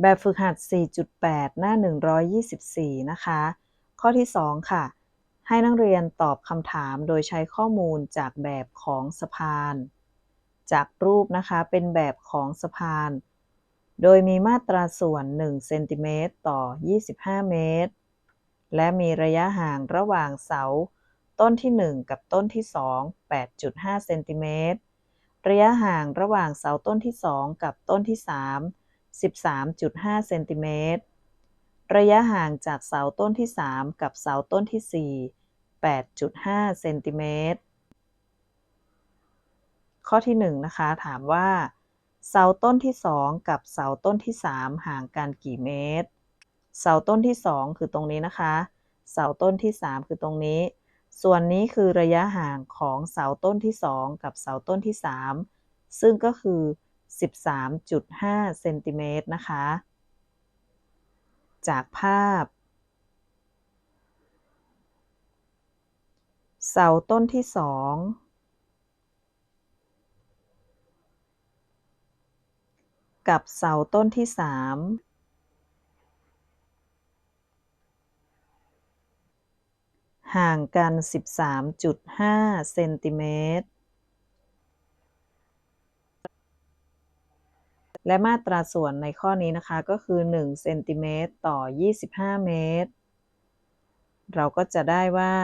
แบบฝึกหัด 4.8 หน้า 124 นะคะ ข้อที่ 2 ค่ะ ให้นักเรียนตอบคำถามโดยใช้ข้อมูลจากแบบของสะพาน จากรูปนะคะ เป็นแบบของสะพาน โดยมีมาตราส่วน 1 เซนติเมตรต่อ 25 เมตร และมีระยะห่างระหว่างเสา ต้นที่ 1 กับต้นที่ 2 8.5 เซนติเมตร ระยะห่างระหว่างเสาต้นที่ 2 กับต้นที่ 3 13.5 เซนติเมตร ระยะห่างจากเสาต้นที่ 3 กับเสาต้นที่ 4 8.5 เซนติเมตร ข้อที่ 1 นะคะ ถามว่า เสาต้นที่ 2 กับเสาต้นที่ 3 ห่างกันกี่เมตร เสาต้นที่ 2 คือตรงนี้นะคะ เสาต้นที่ 3 คือตรงนี้ ส่วนนี้คือระยะห่างของเสาต้นที่ 2 กับเสาต้นที่ 3 ซึ่งก็คือ 13.5เซนติเมตรนะคะ จากภาพ เสาต้นที่2กับเสาต้นที่3ห่างกัน 13.5 เซนติเมตร และมาตราส่วนในข้อนี้นะคะก็คือ1เซนติเมตรต่อ 25 เมตร เราก็จะได้ว่า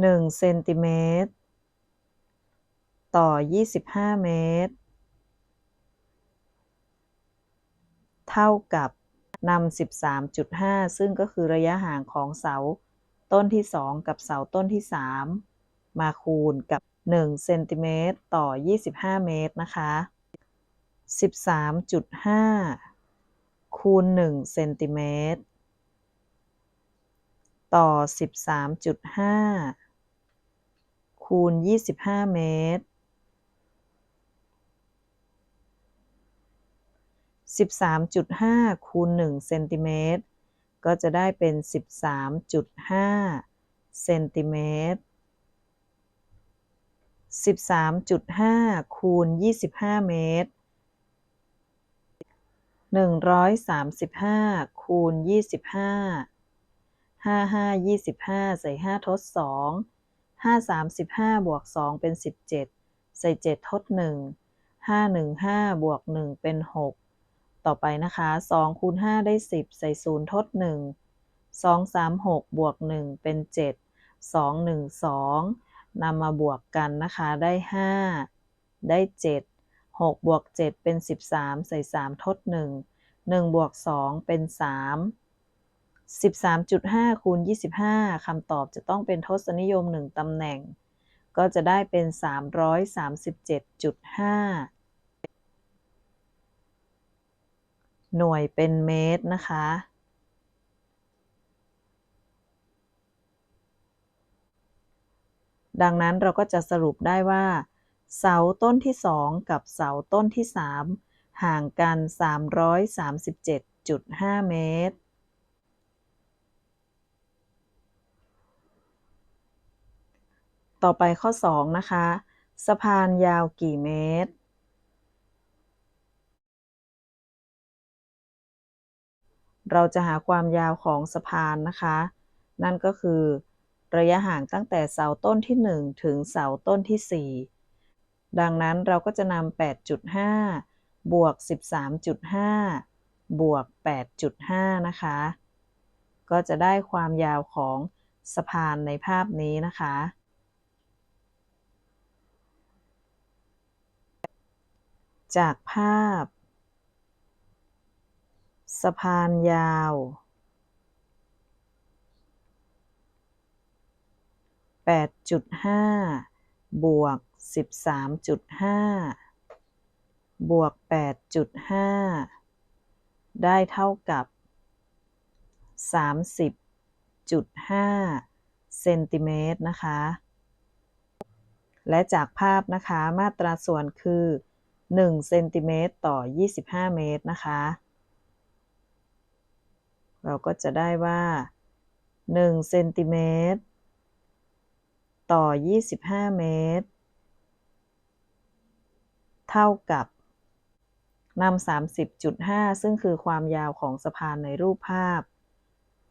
1เซนติเมตรต่อ 25 เมตร เท่ากับนำ13.5 ซึ่งก็คือระยะห่างของเสาต้นที่ 2 กับเสาต้นที่ 3 มาคูณกับ 1เซนติเมตรต่อ 25 เมตรนะคะ 13.5 คูณ1เซนติเมตรต่อ 13.5 คูณ 25 เมตร 13.5 คูณ 1 เซนติเมตร ก็จะได้เป็น 13.5 เซนติเมตร 13.5คูณ25 เมตร 135คูณ25 55 25 ใส่ 5 ทด 2 5 35 บวก 2 เป็น 17 ใส่ 7 ทด 1 5 1 5 บวก 1 เป็น 6 ต่อไปนะคะ 2 คูณ 5 ได้ 10 ใส่ 0 ทด 1 2 3 6 บวก 1 เป็น 7 2 1 2 นำมาบวกกันนะคะ ได้ 5 ได้ 7 6 บวก 7 เป็น 13 ใส่ 3 ทด 1 1 บวก 2 เป็น 3 13.5 คูณ 25 คำตอบจะต้องเป็นทศนิยม 1 ตำแหน่ง ก็จะได้เป็น 337.5 หน่วยเป็นเมตรนะคะ ดังนั้นเราก็จะสรุปได้ว่า เสาต้นที่ 2 กับเสาต้นที่ 3 ห่างกัน 337.5 เมตร ต่อไปข้อ 2 นะคะ สะพานยาวกี่เมตรเราจะหาความยาวของสะพานนะคะ นั่นก็คือ ระยะห่างตั้งแต่เสาต้นที่ 1 ถึงเสาต้นที่ 4 ดังนั้นเราก็จะนำ8.5 บวก 13.5 บวก 8.5 นะคะ ก็จะได้ความยาวของสะพานในภาพนี้นะคะ จากภาพ สะพานยาว 8.5 บวก 13.5 บวก 8.5 ได้เท่ากับ 30.5 เซนติเมตรนะคะ และจากภาพนะคะมาตราส่วนคือ 1 เซนติเมตรต่อ 25 เมตรนะคะ เราก็จะได้ว่า 1 เซนติเมตร ต่อ 25 เมตร เท่ากับนำ30.5 ซึ่งคือความยาวของสะพานในรูปภาพ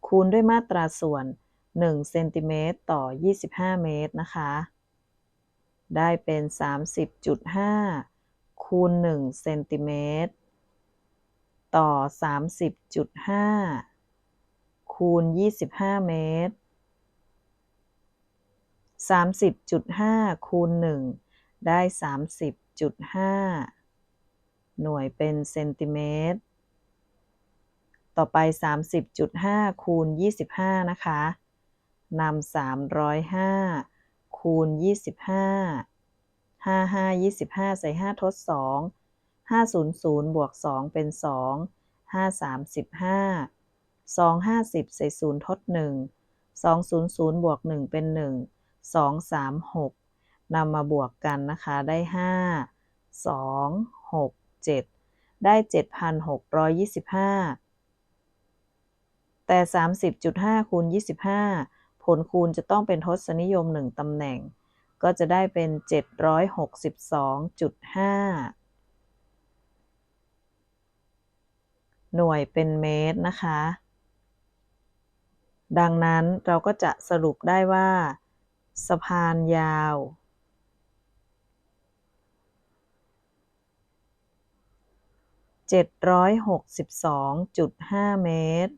คูณด้วยมาตราส่วน 1 เซนติเมตรต่อ 25 เมตรนะคะ ได้เป็น 30.5 คูณ 1 เซนติเมตร ต่อ 30.5 คูณ 25 เมตร 30.5 คูณ 1 ได้ 30.5 หน่วยเป็นเซนติเมตร ต่อไป 30.5 คูณ 25 นะคะนำ305 คูณ 25 55 25 ใส่ 5 ทด 2 500 บวก 2 เป็น 2 5 35 2 50 ใส่ 0 ทด 1 200 บวก 1 เป็น 1 2 3 6นำมาบวกกันนะคะได้5 2 6 7ได้7,625แต่30.5คูณ25ผลคูณจะต้องเป็นทศนิยม1ตำแหน่ง ก็จะได้เป็น762.5หน่วยเป็นเมตรนะคะ ดังนั้นเราก็จะสรุปได้ว่า สะพานยาวเจ็ดร้อยหกสิบสองจุดห้าเมตร